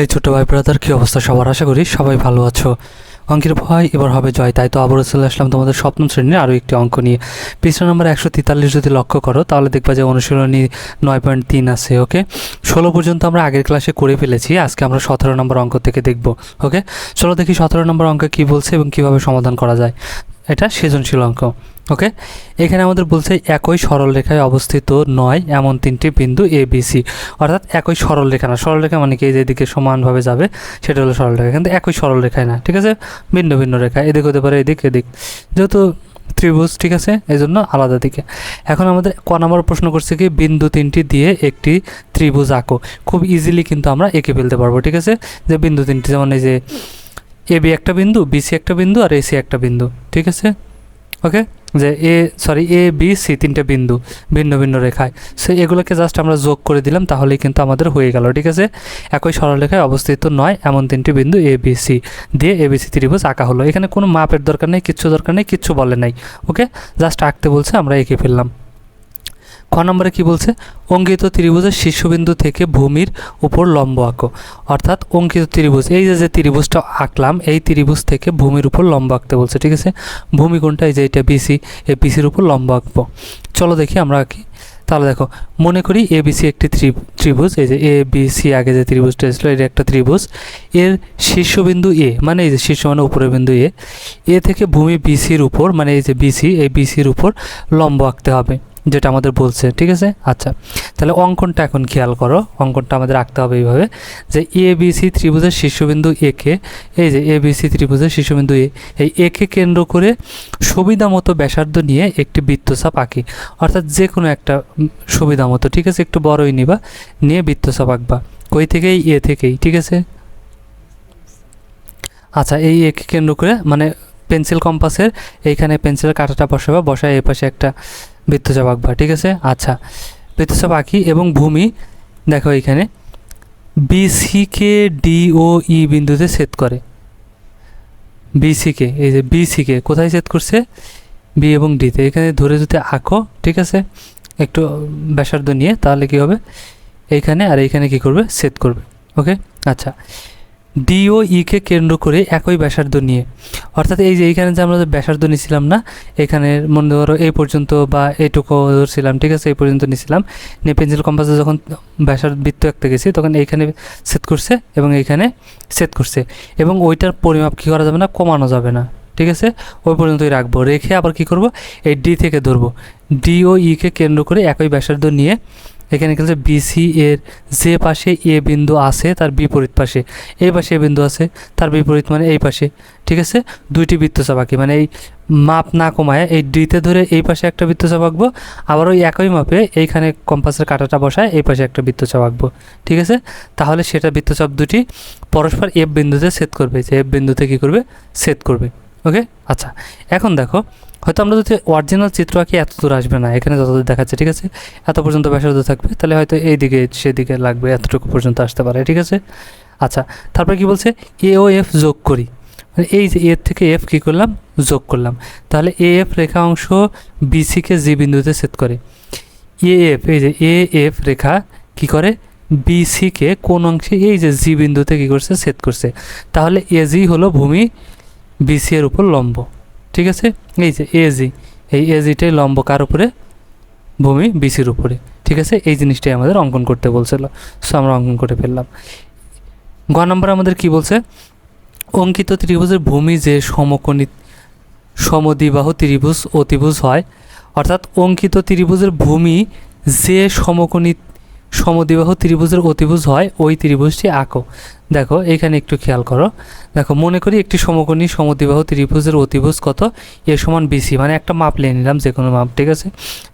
এই ছোট ভাই ব্রাদার কি অবস্থা সবার? আশা করি সবাই ভালো আছো। অঙ্কের ভয় এবার হবে জয়, তাই তো আবারও চলে আসলাম তোমাদের সপ্তম শ্রেণির আরও একটি অঙ্ক নিয়ে। পৃষ্ঠা নম্বর একশো তেতাল্লিশ যদি লক্ষ্য করো, তাহলে দেখবা যে অনুশীলনী নয় পয়েন্ট তিন আছে ওকে ষোলো পর্যন্ত আমরা আগের ক্লাসে করে ফেলেছি, আজকে আমরা সতেরো নম্বর অঙ্ক থেকে দেখব ওকে চলো দেখি সতেরো নম্বর অঙ্ক কী বলছে এবং কীভাবে সমাধান করা যায়। এটা সৃজনশীল অঙ্ক। ওকে এখানে আমাদের বলছে একই সরল রেখায় অবস্থিত নয়, এমন তিনটি বিন্দু এ বি সি অর্থাৎ একই সরল রেখা না। সরল রেখা মানে কি? এই যে এদিকে সমানভাবে যাবে, সেটা হলো সরল রেখা কিন্তু একই সরল রেখায় না, ঠিক আছে? ভিন্ন ভিন্ন রেখা। এদিক হতে পারে এদিক এদিক। যেহেতু ত্রিভুজ, ঠিক আছে? এই জন্য আলাদা দিকে। এখন আমাদের ক নম্বর প্রশ্ন করছে কি? বিন্দু তিনটি দিয়ে একটি ত্রিভুজ আঁকো। খুব ইজিলি কিন্তু আমরা এঁকে ফেলতে পারব, ঠিক আছে? যে বিন্দু তিনটি, যেমন এই যে এ বি একটা বিন্দু বিসি একটা বিন্দু, আর এসি একটা বিন্দু, ঠিক আছে? ওকে যে A sorry A, B, C তিনটে বিন্দু, ভিন্ন ভিন্ন রেখায়। সে এগুলোকে জাস্ট আমরা যোগ করে দিলাম, তাহলেই কিন্তু আমাদের হয়ে গেল, ঠিক আছে? একই সরলরেখায় অবস্থিত নয়, এমন তিনটি বিন্দু, এ, বি, সি দিয়ে এ, বি, সি ত্রিভুজ আঁকা হলো। এখানে কোনো মাপের দরকার নেই, কিচ্ছু দরকার নেই, কিচ্ছু বলে নাই ওকে জাস্ট আঁকতে বলছে, আমরা এঁকে ফেললাম। খ নম্বরে কি বলছে? অঙ্কিত ত্রিভুজের শীর্ষবিন্দু থেকে ভূমির উপর লম্ব আঁকো। অর্থাৎ অঙ্কিত ত্রিভুজ, এই যে যে ত্রিভুজটা আঁকলাম, এই ত্রিভুজ থেকে ভূমির উপর লম্ব আঁকতে বলছে, ঠিক আছে? ভূমি কোনটা এই যে, এটা বিসি এই বিসির উপর লম্ব আঁকবো। চলো দেখি আমরা আঁকি। তাহলে দেখো, মনে করি এ বিসি একটি ত্রি- ত্রিভুজ, এই যে এ বি সি আগে যে ত্রিভুজটা এসেছিল, এটা একটা ত্রিভুজ। এর শীর্ষবিন্দু এ মানে এই যে শীর্ষ মানে উপরের বিন্দু এ এ থেকে ভূমি বিসির উপর মানে এই যে বিসি এই বিসির উপর লম্ব আঁকতে হবে। যেটা আমাদের বলছে, ঠিক আছে? আচ্ছা তাহলে অঙ্কনটা এখন খেয়াল করো, অঙ্কনটা আমাদের আঁকতে হবে এইভাবে, যে এ, বি, সি ত্রিভুজের শীর্ষবিন্দু একে এই যে এ, বি, সি ত্রিভুজের শীর্ষবিন্দু এ, এই একে কেন্দ্র করে সুবিধা মতো ব্যাসার্ধ নিয়ে একটি বৃত্তচাপ আঁকি। অর্থাৎ যে কোনো একটা সুবিধা মতো ঠিক আছে? একটু বড়ই নিবা, নিয়ে বৃত্তচাপ আঁকবা। কই থেকেই এ থেকেই, ঠিক আছে? আচ্ছা এই একে কেন্দ্র করে মানে পেন্সিল কম্পাসের এইখানে পেন্সিলের কাঁটাটা বসাবা, বসায় এ পাশে একটা বৃত্তচাপ আঁকবা ঠিক আছে? আচ্ছা বৃত্তচাপ আঁকি এবং ভূমি, দেখো এখানে বিসিকে ডি ও ই বিন্দুতে ছেদ করে। বিসিকে এই যে বিসিকে কোথায় ছেদ করছে? বি এবং ডিতে এখানে ধরে যদি আঁকো, ঠিক আছে? একটু ব্যাসার্ধ নিয়ে, তাহলে কি হবে? এইখানে আর এইখানে কি করবে? ছেদ করবে ওকে আচ্ছা ডি ও ইকে কেন্দ্র করে একই ব্যাসার্ধ নিয়ে। অর্থাৎ এই যে এইখানে যে আমরা ব্যাসার্ধ নিয়েছিলাম না, এখানে মনে ধরো এই পর্যন্ত বা এইটুকু ধরছিলাম, ঠিক আছে, এই পর্যন্ত নিয়েছিলাম নিয়ে পেন্সিল কম্পাসে যখন ব্যাসার্ধ বৃত্ত আঁকতে গেছি, তখন এইখানে সেট করছে এবং এইখানে সেট করছে। এবং ওইটার পরিমাপ কী করা যাবে না, কমানো যাবে না, ঠিক আছে? ওই পর্যন্তই রাখব। রেখে আবার কি করব? এই ডি থেকে ধরবো। ডি ও ইকে কেন্দ্র করে একই ব্যাসার্ধ নিয়ে এখানে কিন্তু বিসি এর যে পাশে এ বিন্দু আছে, তার বিপরীত পাশে। এই পাশে এ বিন্দু আছে, তার বিপরীত মানে এই পাশে। ঠিক আছে? দুইটি বৃত্তচাপ আঁকি। মানে এই মাপ না কমায়, এই ডিতে ধরে এই পাশে একটা বৃত্তচাপ আঁকবো, আবার ওই একই মাপে এইখানে কম্পাসের কাঁটাটা বসায় এই পাশে একটা বৃত্তচাপ আঁকবো। ঠিক আছে? তাহলে সেটা বৃত্তচাপ দুটি পরস্পর এফ বিন্দুতে সেট করবে। যে এফ বিন্দুতে কী করবে? সেট করবে। ওকে আচ্ছা এখন দেখো, হয়তো আমরা যদি অরিজিনাল চিত্র আঁকি, এত দূর আসবে না, এখানে যতদূর দেখাচ্ছে, ঠিক আছে? এত পর্যন্ত ব্যাসার্ধ থাকবে, তাহলে হয়তো এই দিকে সেদিকে লাগবে, এতটুকু পর্যন্ত আসতে পারে, ঠিক আছে? আচ্ছা তারপর কি বলছে? এ ও এফ যোগ করি। মানে এই যে এর থেকে এফ কী করলাম? যোগ করলাম। তাহলে এ এফ রেখা অংশ বিসিকে জি বিন্দুতে সেট করে। এ এফ এই যে এ এফ রেখা কি করে? বিসিকে কোন অংশে, এই যে জি বিন্দুতে কী করছে? সেট করছে। তাহলে এজি হলো ভূমি বিসি এর উপর লম্ব, ঠিক আছে? এই যে এজি এই এজিটাই লম্ব কার উপরে? ভূমি বিসির উপরে, ঠিক আছে? এই জিনিসটাই আমাদের অঙ্কন করতে বলছিল সো আমরা অঙ্কন করে ফেললাম। গ নম্বর আমাদের কি বলছে? অঙ্কিত ত্রিভুজের ভূমি যে সমকোণী, সমদ্বিবাহু ত্রিভুজ, অতিভুজ হয়, অর্থাৎ অঙ্কিত ত্রিভুজের ভূমি যে সমকোণী সমদ্বিবাহু ত্রিভুজের অতিভুজ হয়, ওই ত্রিভুজটি আঁকো। দেখো, এখানে একটু খেয়াল করো। দেখো, মনে করি একটি সমকোণী সমদ্বিবাহু ত্রিভুজের অতিভুজ কত? এ সমান বিসি মানে একটা মাপ নিয়ে নিলাম, যে কোনো মাপ, ঠিক আছে?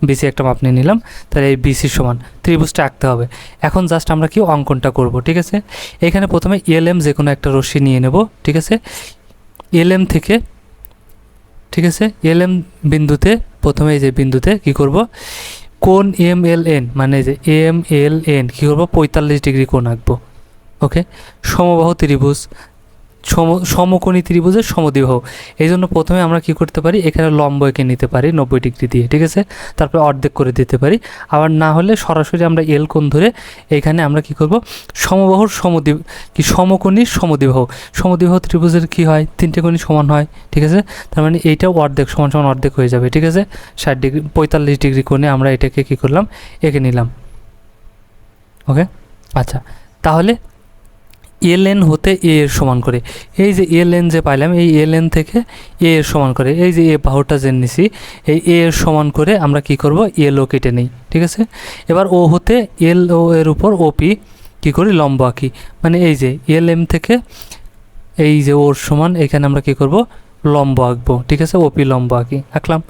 বিসি একটা মাপ নিয়ে নিলাম, তাহলে এই বিসি সমান, ত্রিভুজটা আঁকতে হবে। এখন জাস্ট আমরা কি অঙ্কনটা করব, ঠিক আছে? এখানে প্রথমে এল এম যে কোনো একটা রশ্মি নিয়ে নেব, ঠিক আছে? এল এম থেকে, ঠিক আছে? এল এম বিন্দুতে, প্রথমে এই যে বিন্দুতে কি করব? কোন এম এল এন মানে যে এম এল এন, কী করব পঁয়তাল্লিশ ডিগ্রি কোণ আঁকবো। ওকে? সমবাহ ত্রিভুজ। সম, সমকোণী ত্রিভুজের সমদ্বিবাহু। এই জন্য প্রথমে আমরা কি করতে পারি? এখানে লম্ব এঁকে নিতে পারি নব্বই ডিগ্রি দিয়ে, ঠিক আছে? তারপরে অর্ধেক করে দিতে পারি। আবার না হলে সরাসরি আমরা এল কোণ ধরে এখানে আমরা কি করব? সমবাহুর সমদ্বি, কি সমকোণী সমদ্বিবাহু। সমদ্বিবাহু ত্রিভুজের কি হয়? তিনটে কোণই সমান হয়, ঠিক আছে? তার মানে এইটাও অর্ধেক, সমান সমান অর্ধেক হয়ে যাবে, ঠিক আছে? ষাট ডিগ্রি, পঁয়তাল্লিশ ডিগ্রি কোণে আমরা এটাকে কি করলাম? এঁকে নিলাম। ওকে? আচ্ছা তাহলে এল এন হতে এ এর সমান করে। এই যে এল এন যে পাইলাম, এই এল এন থেকে এ এর সমান করে। এই যে এ বাহুটা যে নিছি, এই এ এর সমান করে আমরা কি করব? এল ও কেটে নিই, ঠিক আছে? এবার ও হতে এল ও এর উপর ওপি কি করি? লম্ব আঁকি। মানে এই যে এল এম থেকে এই যে ওর সমান, এখানে আমরা কি করব? লম্ব আঁকবো, ঠিক আছে? ওপি লম্ব আঁকি, আঁকলাম।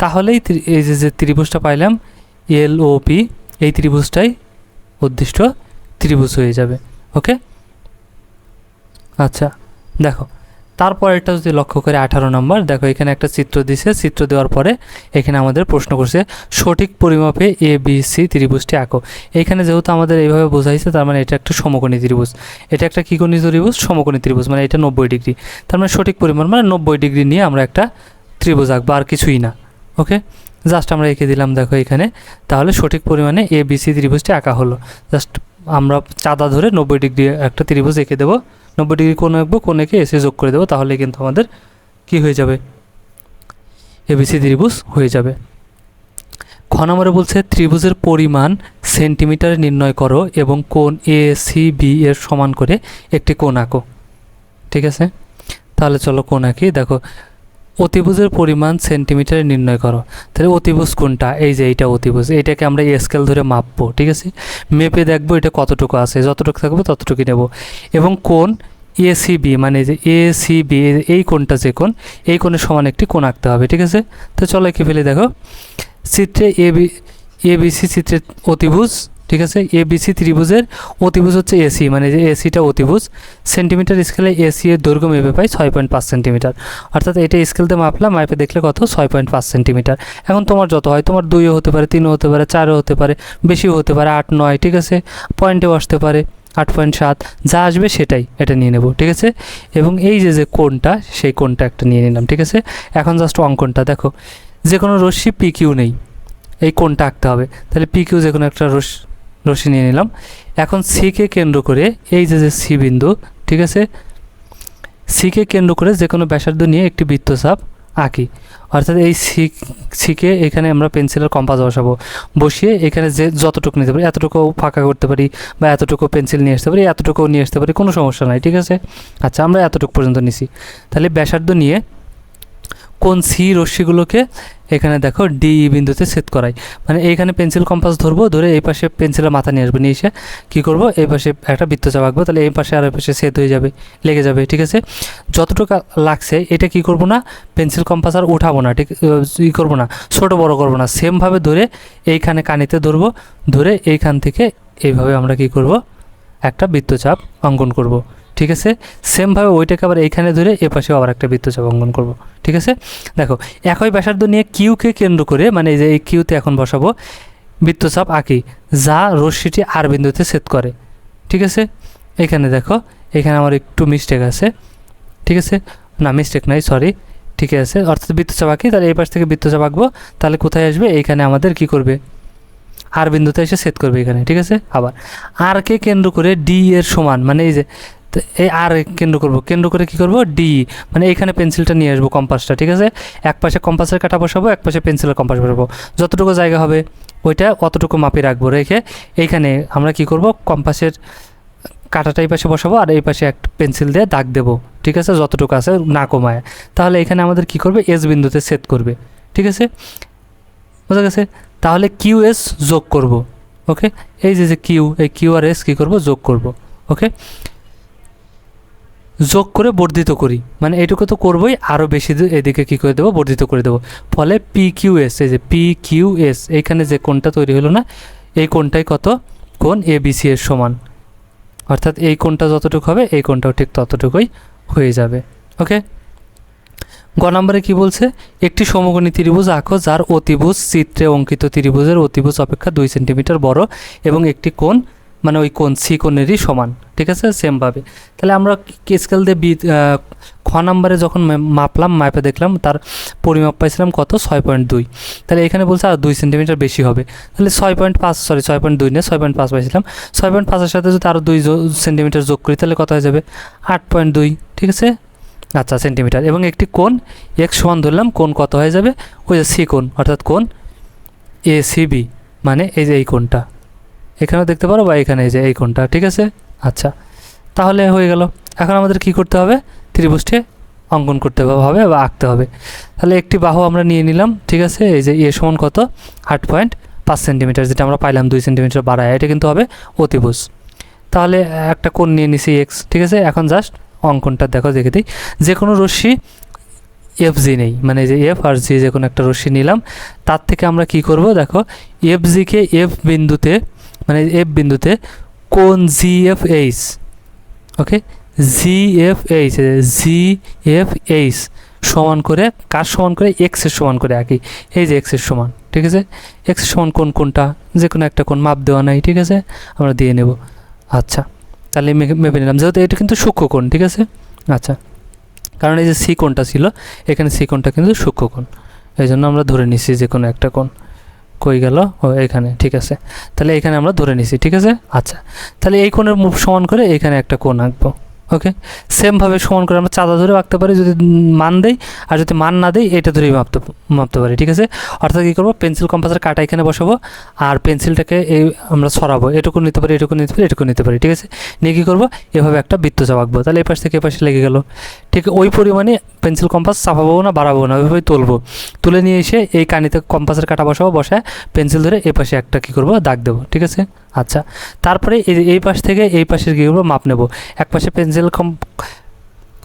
তাহলেই এই যে যে ত্রিভুজটা পাইলাম এল ও পি এই ত্রিভুজটাই উদ্দিষ্ট ত্রিভুজ হয়ে যাবে ওকে আচ্ছা দেখো তারপর এটা যদি লক্ষ্য করে, আঠারো নম্বর, দেখো, এখানে একটা চিত্র দিছে। চিত্র দেওয়ার পরে এখানে আমাদের প্রশ্ন করছে, সঠিক পরিমাপে এ বি সি ত্রিভুজটি আঁকো। এখানে যেহেতু আমাদের এইভাবে বোঝাইছে, তার মানে এটা একটা সমকোণী ত্রিভুজ। এটা একটা কী কোণী ত্রিভুজ? সমকোণী ত্রিভুজ মানে এটা নব্বই ডিগ্রি। তার মানে সঠিক পরিমাণ মানে নব্বই ডিগ্রি নিয়ে আমরা একটা ত্রিভুজ আঁকবো, আর কিছুই না। ওকে? জাস্ট আমরা এঁকে দিলাম, দেখো, এখানে। তাহলে সঠিক পরিমাণে এ বি সি ত্রিভুজটি আঁকা হলো। জাস্ট আমরা চাঁদা ধরে নব্বই ডিগ্রি একটা ত্রিভুজ এঁকে দেবো, নব্বই ডিগ্রি কোণ আঁকবো, কোণ এঁকে এসে যোগ করে দেবো, তাহলে কিন্তু আমাদের কি হয়ে যাবে? এবিসি ত্রিভুজ হয়ে যাবে। খ নম্বরে বলছে, ত্রিভুজের পরিমাণ সেন্টিমিটারে নির্ণয় করো এবং কোণ এ সি বি এর সমান করে একটি কোণ আঁকো। ঠিক আছে? তাহলে চলো কোণ আঁকি, দেখো অতিভুজের পরিমাণ সেন্টিমিটারে নির্ণয় করো। তাহলে অতিভুজ কোনটা? এই যে এইটা অতিভুজ। এইটাকে আমরা স্কেল ধরে মাপবো, ঠিক আছে? মেপে দেখব এটা কতটুকু আছে। যতটুকু থাকবে ততটুকুই নেব। এবং কোণ এসিবি মানে যে এসিবি এই কোণটা যে কোণ, এই কোণের সমান একটি কোণ আঁকতে হবে, ঠিক আছে? তো চলো এঁকে ফেলে, দেখো। চিত্রে এ বি এবিসি চিত্রের অতিভুজ ঠিক আছে? এ এবিসি ত্রিভুজের অতিভুজ হচ্ছে এসি মানে যে এসিটা অতিভুজ। সেন্টিমিটার স্কেলে এসি এর দৈর্ঘ্য মেপে পাই ছয় পয়েন্ট পাঁচ সেন্টিমিটার অর্থাৎ এটা স্কেলতে মাপলাম, মাপে দেখলে কত? ছয় পয়েন্ট পাঁচ সেন্টিমিটার এখন তোমার যত হয়, তোমার দুইও হতে পারে, তিনও হতে পারে, চারও হতে পারে, বেশিও হতে পারে, আট, নয়, ঠিক আছে? পয়েন্টেও আসতে পারে, আট পয়েন্ট সাত। যা আসবে সেটাই, এটা নিয়ে নেব, ঠিক আছে? এবং এই যে যে কোনটা সেই কোনটা একটা নিয়ে নিলাম, ঠিক আছে? এখন জাস্ট অঙ্কনটা, দেখো। যে কোনো রশ্মি পি কিউ নেই, এই কোনটা আঁকতে হবে। তাহলে পি কিউ যে কোনো একটা রস রশ্মি নিয়ে নিলাম। এখন সিকে কেন্দ্র করে এই যে যে সি বিন্দু, ঠিক আছে? সিকে কেন্দ্র করে যে কোনো ব্যাসার্ধ নিয়ে একটি বৃত্তচাপ আঁকি। অর্থাৎ এই সি সিকে এখানে আমরা পেন্সিলের কম্পাস বসাবো। বসিয়ে এখানে যে, যতটুকু নিতে পারি এতটুকু ফাঁকা করতে পারি বা এতটুকু পেন্সিল নিয়ে আসতে পারি এতটুকু নিয়ে আসতে পারি, কোনো সমস্যা নাই, ঠিক আছে? আচ্ছা আমরা এতটুকু পর্যন্ত নিছি। তাহলে ব্যাসার্ধ নিয়ে কোন সি রশ্মিগুলোকে এখানে দেখো ডি বিন্দুতে সেট করাই। মানে এইখানে পেন্সিল কম্পাস ধরবো, ধরে এই পাশে পেন্সিলের মাথা নিয়ে আসব, নিয়ে এসে কী করব? এই পাশে একটা বৃত্তচাপ আঁকবো, তাহলে এই পাশে আর এই পাশে সেট হয়ে যাবে, লেগে যাবে, ঠিক আছে? যতটুকু লাগছে, এটা কি করব না? পেন্সিল কম্পাস আর উঠাবো না, ঠিক ই করব না, ছোট বড় করব না সেমভাবে ধরে এইখানে কানিতে ধরবো, ধরে এইখান থেকে এইভাবে আমরা কি করব? একটা বৃত্তচাপ অঙ্কন করব। ঠিক আছে? সেমভাবে ওইটাকে আবার এইখানে ধরে এ পাশেও আবার একটা বৃত্তচাপ অঙ্কন করব। ঠিক আছে? দেখো, একই ব্যাসার্ধ নিয়ে কিউকে কেন্দ্র করে মানে এই যে এই কিউতে এখন বসাবো, বৃত্তচাপ আঁকি, যা রশ্মিটি আর বিন্দুতে সেট করে। ঠিক আছে? এখানে দেখো, এখানে আমার একটু মিস্টেক আছে। ঠিক আছে? না মিস্টেক নাই সরি ঠিক আছে? অর্থাৎ বৃত্তচাপ আঁকি, তাহলে এই পাশ থেকে বৃত্তচাপ আঁকবো, তাহলে কোথায় আসবে? এইখানে আমাদের কি করবে? আর বিন্দুতে এসে সেট করবে এখানে। ঠিক আছে? আবার আর কে কেন্দ্র করে ডি এর সমান মানে এই যে তো এই আর কেন্দ্র করব, কেন্দ্র করে কি করব? ডি মানে এখানে পেন্সিলটা নিয়ে আসব কম্পাসটা ঠিক আছে? এক পাশে কম্পাসের কাটা বসাবো, এক পাশে পেন্সিলের কম্পাস বসাবো। যতটুকু জায়গা হবে, ওইটা অতটুকু মাপে রাখব, রেখে এইখানে আমরা কি করব? কম্পাসের কাটাটা এই পাশে বসাবো আর এই পাশে একটা পেন্সিল দিয়ে দাগ দেবো, ঠিক আছে? যতটুকু আছে না কমায়। তাহলে এখানে আমাদের কি করবে? এস বিন্দুতে সেট করবে, ঠিক আছে? বোঝা গেছে? তাহলে কিউ এস যোগ করব ওকে এই যে যে কিউ এই কিউ আর এস কী করব? যোগ করব ওকে যোগ করে বর্ধিত করি। মানে এটুকু তো করবোই আরও বেশি এদিকে কী করে দেবো? বর্ধিত করে দেবো। ফলে পি কিউ এস এই যে পি কিউ এস এইখানে যে কোনটা তৈরি হলো না, এই কোনটাই কত? কোন এ বি সি এর সমান। অর্থাৎ এই কোনটা যতটুকু হবে, এই কোনটাও ঠিক ততটুকুই হয়ে যাবে। ওকে? গ নম্বরে কি বলছে? একটি সমকোণী ত্রিভুজ আঁকো, যার অতিভুজ চিত্রে অঙ্কিত ত্রিভুজের অতিভুজ অপেক্ষা দুই সেন্টিমিটার বড় এবং একটি কোণ মানে ওই কোণ সি কোণেরই সমান, ঠিক আছে? সেমভাবে তাহলে আমরা স্কেল দিয়ে বি খ নাম্বারে যখন মাপলাম, মাপে দেখলাম, তার পরিমাপ পাইছিলাম কত? ছয় পয়েন্ট দুই। তাহলে এখানে বলছে আর দুই সেন্টিমিটার বেশি হবে। তাহলে ছয় পয়েন্ট পাঁচ সরি ছয় পয়েন্ট দুই না, ছয় পয়েন্ট পাঁচ পাইছিলাম। ছয় পয়েন্ট পাঁচের সাথে যদি আরও দুই সেন্টিমিটার যোগ করি, তাহলে কত হয়ে যাবে? আট পয়েন্ট দুই, ঠিক আছে? আচ্ছা সেন্টিমিটার এবং একটি কোণ এক্স সমান ধরলাম, কোণ কত হয়ে যাবে? ওই যে সি কোণ অর্থাৎ কোণ এ সি বি মানে এই যে এই কোণটা। এখানেও দেখতে পারো বা এখানে এই যে এই কোণটা, ঠিক আছে? আচ্ছা তাহলে হয়ে গেল। এখন আমাদের কি করতে হবে? ত্রিভুজটি অঙ্কন করতে হবে বা আঁকতে হবে। তাহলে একটি বাহু আমরা নিয়ে নিলাম, ঠিক আছে? এই যে এ সমান কত? আট পয়েন্ট পাঁচ সেন্টিমিটার, যেটা আমরা পাইলাম দুই সেন্টিমিটার বাড়ায়, এটা কিন্তু হবে অতিভুজ। তাহলে একটা কোণ নিয়ে নিছি এক্স, ঠিক আছে? এখন জাস্ট অঙ্কনটা দেখো, দেখে দিই। যে কোনো রশ্মি এফ জি নেই মানে যে এফ আর জি যে কোনো একটা রশ্মি নিলাম। তার থেকে আমরা কি করব? দেখো, এফ জিকে এফ বিন্দুতে মানে এফ বিন্দুতে কোন G F H okay G F H G F H সমান করে কার সমান করে? এক্সের সমান করে আঁকি। এই যে এক্সের সমান, ঠিক আছে? এক্সের সমান কোন কোনটা? যে কোনো একটা কোন মাপ দেওয়া নাই, ঠিক আছে? আমরা দিয়ে নেব। আচ্ছা তাহলে মেপে- নিলাম। যেহেতু এটা কিন্তু সূক্ষ্ম কোণ, ঠিক আছে? আচ্ছা কারণ এই যে সি কোণটা ছিল, এখানে সি কোণটা কিন্তু সূক্ষ্ম কোণ। এই জন্য আমরা ধরে নিছি যে কোনো একটা কোণ। কই গেল? ও এখানে ঠিক আছে। তাহলে এখানে আমরা ধরে নিছি, ঠিক আছে? আচ্ছা। তাহলে এই কোণের মুখ সমান করে এখানে একটা কোণ আঁকবো। ওকে সেমভাবে সমান করে আমরা চাঁদা ধরে আঁকতে পারি যদি মান দেই, আর যদি মান না দেই, এটা ধরেই মাপতে মাপতে পারি, ঠিক আছে? অর্থাৎ কী করব? পেন্সিল কম্পাসের কাটা এখানে বসাবো, আর পেন্সিলটাকে এই আমরা সরাবো, এটুকু নিতে পারি, এটুকু নিতে পারি, এটুকু নিতে পারি, ঠিক আছে? নিয়ে কী করব? এভাবে একটা বৃত্তচাপ আঁকবো। তাহলে এই পাশ থেকে এ পাশে লেগে গেল। ঠিক ওই পরিমাণে পেন্সিল কম্পাস চাপাবো না, বাড়াবো না, ওইভাবেই তুলবো। তুলে নিয়ে এসে এই কানিতে কম্পাসের কাটা বসাবো, বসায় পেন্সিল ধরে এই পাশে একটা কী করব? দাগ দেবো, ঠিক আছে? আচ্ছা তারপরে এই পাশ থেকে এই পাশের গিয়েগুলো মাপ নেব। এক পাশে পেন্সিল কম,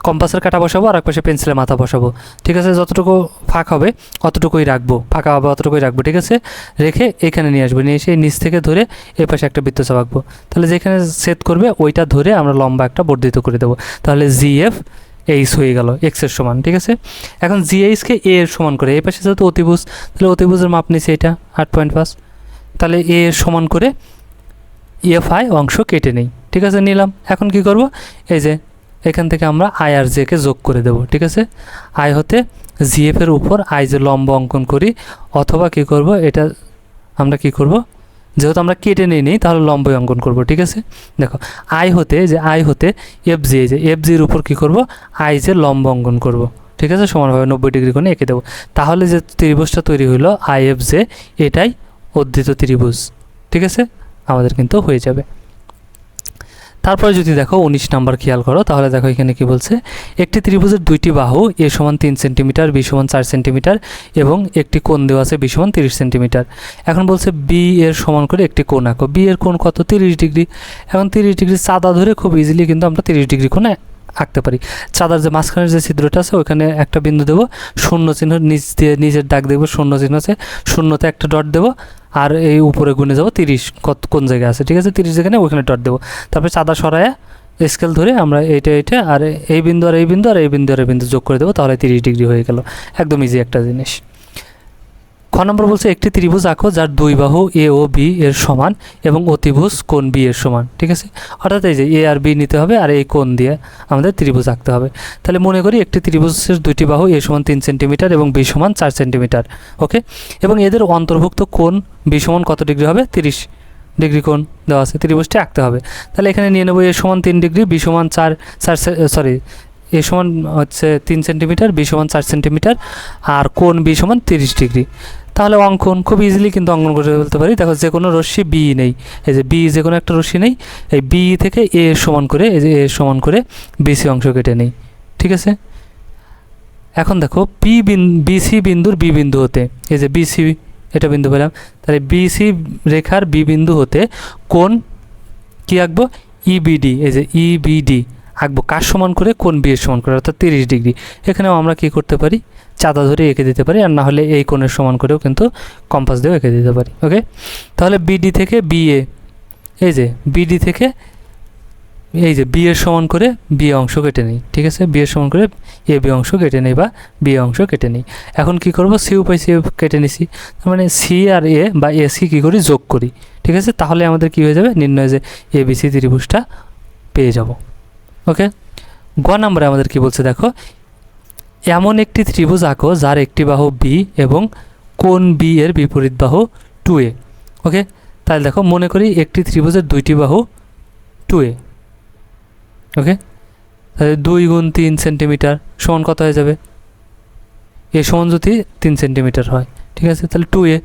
কম্পাসের কাটা বসাবো আর এক পাশে পেন্সিলের মাথা বসাবো। ঠিক আছে, যতটুকু ফাঁক হবে অতটুকুই রাখব। ফাঁকা হবে অতটুকুই রাখব, ঠিক আছে? রেখে এখানে নিয়ে আসব, নিয়ে এসে নিচ থেকে ধরে এই পাশে একটা বৃত্তচাপ আঁকবো। তাহলে যেখানে সেট করবে ওইটা ধরে আমরা লম্বা একটা বর্ধিত করে দেবো। তাহলে জি এফ এইচ হয়ে গেল এক্সের সমান, ঠিক আছে? এখন জি এইচকে এ এর সমান করে এই পাশে যেহেতু অতিভুজ, তাহলে অতিভুজের মাপ নিছে এটা, আট পয়েন্ট পাঁচ। তাহলে এ এর সমান করে এফ আই অংশ কেটে নেই। ঠিক আছে, নিলাম। এখন কি করব? এই যে, এখান থেকে আমরা আই জেকে যোগ করে দেব, ঠিক আছে? আই হতে জিএফ এর উপর আই যে লম্ব অঙ্কন করি, অথবা কি করব? এটা আমরা কি করব? যেহেতু আমরা কেটে নিই নিই, তাহলে লম্ব অঙ্কন করব, ঠিক আছে? দেখো আই হতে যে আই হতে এফ জি যে এফ জির উপর কি করব? আই যে লম্ব অঙ্কন করব, ঠিক আছে? সমানভাবে নব্বই ডিগ্রি কোণে এঁকে দেবো। তাহলে যে ত্রিভুজটা তৈরি হলো আই এফ জে এটাই অর্ধিত ত্রিভুজ, ঠিক আছে? আমাদের কিন্তু হয়ে যাবে। তারপরে যদি দেখো উনিশ নাম্বার খেয়াল করো, তাহলে দেখো এখানে কি বলছে, একটি ত্রিভুজের দুইটি বাহু এ সমান তিন সেন্টিমিটার, বি সমান চার সেন্টিমিটার এবং একটি কোণ দেওয়া আছে বি সমান তিরিশ সেন্টিমিটার। এখন বলছে বি এর সমান করে একটি কোণ আঁকো। বি এর কোণ কত? তিরিশ ডিগ্রি। এখন তিরিশ ডিগ্রি চাঁদা ধরে খুব ইজিলি কিন্তু আমরা তিরিশ ডিগ্রি কোণে আঁকতে পারি। চাঁদার যে মাঝখানের যে ছিদ্রটা আছে ওখানে একটা বিন্দু দেবো, শূন্য চিহ্ন নিচ দিয়ে নিজের দাগ দেখব শূন্য চিহ্ন আছে, শূন্যতে একটা ডট দেবো, আর এই উপরে গুনে যাব তিরিশ, কত, কোন জায়গায় আছে, ঠিক আছে? তিরিশ যেখানে ওখানে ডট দেবো। তারপরে চাঁদা সরায় স্কেল ধরে আমরা এইটা এইটা, আর এই বিন্দু, আর এই বিন্দু, আর এই বিন্দু, আর এই বিন্দু যোগ করে দেবো, তাহলে তিরিশ ডিগ্রি হয়ে গেল। একদম ইজি একটা জিনিস। খ নম্বর বলছে, একটি ত্রিভুজ আঁকো যার দুই বাহু এ ও বি এর সমান এবং অতিভুজ কোণ বি এর সমান। ঠিক আছে? অর্থাৎ এই যে এ আর বি নিতে হবে আর এই কোণ দিয়ে আমাদের ত্রিভুজ আঁকতে হবে। তাহলে মনে করি একটি ত্রিভুজের দুইটি বাহু এ সমান তিন সেন্টিমিটার এবং বি সমান চার সেন্টিমিটার। ওকে? এবং এদের অন্তর্ভুক্ত কোণ বি সমান কত ডিগ্রি হবে? তিরিশ ডিগ্রি কোণ দেওয়া আছে। ত্রিভুজটি আঁকতে হবে। তাহলে এখানে নিয়ে নেব এ সমান তিন ডিগ্রি, বি সমান চার চার সরি, এ সমান হচ্ছে তিন সেন্টিমিটার, বি সমান চার সেন্টিমিটার, আর কোণ বি সমান তিরিশ ডিগ্রি। তাহলে অঙ্কন খুব ইজিলি কিন্তু অঙ্কন করে বলতে পারি। দেখো, যে কোনো রশ্মি বি নেই। এই যে বি যে কোনো একটা রশ্মি নেই, এই বি থেকে এ সমান করে, এই যে এ সমান করে বিসি অংশ কেটে নেই। ঠিক আছে? এখন দেখো পি বিসি বিন্দুর বি বিন্দু হতে, এই যে বিসি এটা বিন্দু পেলাম, তাহলে বিসি রেখার বি বিন্দু হতে কোন কি আঁকবো? ইবিডি এই যে ইবিডি আঁকবো কার সমান করে? কোন বি এর সমান করে? অর্থাৎ তিরিশ ডিগ্রি। এখানেও আমরা কি করতে পারি? চাঁদা ধরে এঁকে দিতে পারি, আর না হলে এই কোণের সমান করেও কিন্তু কম্পাস দিয়েও এঁকে দিতে পারি ওকে তাহলে বিডি থেকে বিএ এই যে বিডি থেকে, এই যে বি এর সমান করে বি অংশ কেটে নিই, ঠিক আছে? বি এর সমান করে এ বি অংশ কেটে নিই বা বি অংশ কেটে নিই। এখন কি করব? সি পাই সি কেটে নিছি। তার মানে সি আর এ বা এ সি কী করি? যোগ করি, ঠিক আছে? তাহলে আমাদের কি হয়ে যাবে? নির্ণয় যে এ বি সি ত্রিভুজটা পেয়ে যাব। ওকে গ নম্বরে আমাদের কি বলছে দেখো, এমন একটি ত্রিভুজ আঁকো যার একটি বাহু বি এবং কোন বি এর বিপরীত বাহু টু এ ওকে তাহলে দেখো, মনে করি একটি ত্রিভুজের দুইটি বাহু টু এ ওকে তাহলে দুই গুণ তিন সেন্টিমিটার সমান কত হয়ে যাবে? এ সমান যদি তিন সেন্টিমিটার হয়, ঠিক আছে? তাহলে টু এ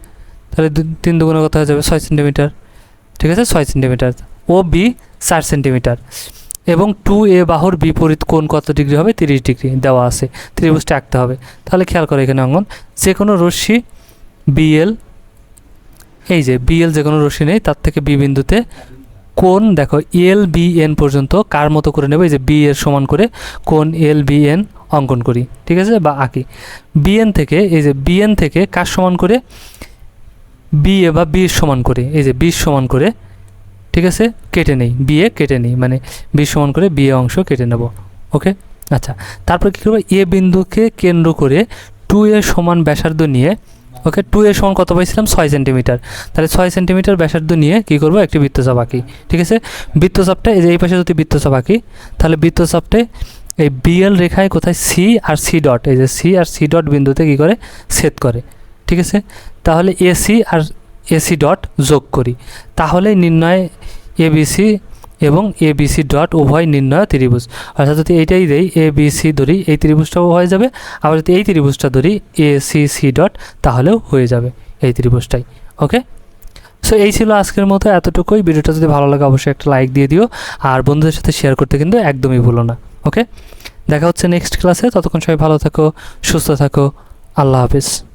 তাহলে তিন দুগুণে কত হয়ে যাবে? ছয় সেন্টিমিটার। ঠিক আছে? ছয় সেন্টিমিটার। ও বি চার সেন্টিমিটার। এবং টু এ বাহুর বিপরীত কোণ কত ডিগ্রি হবে? তিরিশ ডিগ্রি দেওয়া আছে। ত্রিভুজটা আঁকতে হবে। তাহলে খেয়াল করে এখানে অঙ্কন। যে কোনো রশ্মি বিএল এই যে বিএল যে কোনো রশ্মি নেই, তার থেকে বি বিন্দুতে কোন দেখো এল বি এন পর্যন্ত কার মতো করে নেব? এই যে বি এর সমান করে কোন এল বি এন অঙ্কন করি। ঠিক আছে? বা আঁকি। বিএন থেকে, এই যে বিএন থেকে কার সমান করে? বি এ বা বির সমান করে। এই যে বির সমান করে ঠিক আছে? কেটে নেই। বিয়ে কেটে নেই। মানে বি সমান করে বিয়ে অংশ কেটে নেব। ওকে? আচ্ছা। তারপর কী করব? এ বিন্দুকে কেন্দ্র করে টু এর সমান ব্যাসার্ধ নিয়ে, ওকে? টু এর সমান কত পাইছিলাম? ছয় সেন্টিমিটার। তাহলে ছয় সেন্টিমিটার ব্যাসার্ধ নিয়ে কী করব? একটি বৃত্তচাপ আঁকি। ঠিক আছে? বৃত্তচাপটা এই যে এই পাশে যদি বৃত্তচাপ আঁকি, তাহলে বৃত্তচাপটে এই বিএল রেখায় কোথায়? সি আর সি ডট এই যে সি আর সি ডট বিন্দুতে কী করে? ছেদ করে। ঠিক আছে? তাহলে এসি আর এসি ডট যোগ করি। তাহলে নির্ণয় এবিসি এবং এবিসি ডট উভয় নির্ণয় ত্রিভুজ। অর্থাৎ যদি এইটাই দেই এ বি সি ধরি, এই ত্রিভুজটাও হয়ে যাবে। আবার যদি এই ত্রিভুজটা ধরি এ সি সি ডট তাহলেও হয়ে যাবে এই ত্রিভুজটাই। ওকে সো এই ছিল আজকের মতো। এতটুকুই। ভিডিওটা যদি ভালো লাগে, অবশ্যই একটা লাইক দিয়ে দিও। আর বন্ধুদের সাথে শেয়ার করতে কিন্তু একদমই ভুলো না। ওকে দেখা হচ্ছে নেক্সট ক্লাসে ততক্ষণ সবাই ভালো থাকো, সুস্থ থাকো। আল্লাহ হাফিজ।